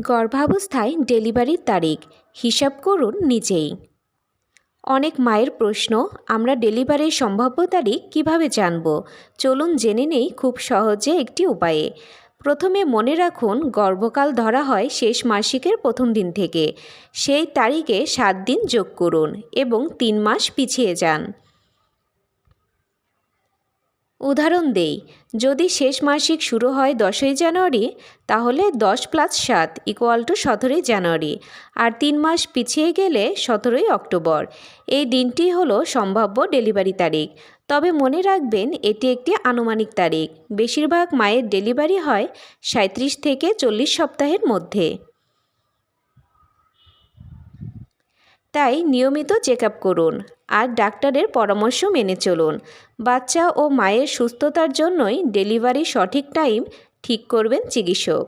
গর্ভাবস্থায় ডেলিভারির তারিখ। হিসাব করুন নিজেই। অনেক মায়ের প্রশ্ন, আমরা ডেলিভারির সম্ভাব্য তারিখ কীভাবে জানব? চলুন জেনে নেই খুব সহজে একটি উপায়ে। প্রথমে মনে রাখুন, গর্ভকাল ধরা হয় শেষ মাসিকের প্রথম দিন থেকে। সেই তারিখে সাত দিন যোগ করুন এবং তিন মাস পিছিয়ে যান। উদাহরণ দেই, যদি শেষ মাসিক শুরু হয় দশই জানুয়ারি, তাহলে দশ প্লাস সাত ইকুয়াল টু সতেরোই জানুয়ারি, আর তিন মাস পিছিয়ে গেলে সতেরোই অক্টোবর। এই দিনটি হলো সম্ভাব্য ডেলিভারি তারিখ। তবে মনে রাখবেন, এটি একটি আনুমানিক তারিখ। বেশিরভাগ মায়ের ডেলিভারি হয় সাঁত্রিশ থেকে চল্লিশ সপ্তাহের মধ্যে। তাই নিয়মিত চেক করুন আর ডাক্তারের পরামর্শ মেনে চলুন। বাচ্চা ও মায়ের সুস্থতার জন্যই ডেলিভারি সঠিক টাইম ঠিক করবেন চিকিৎসক।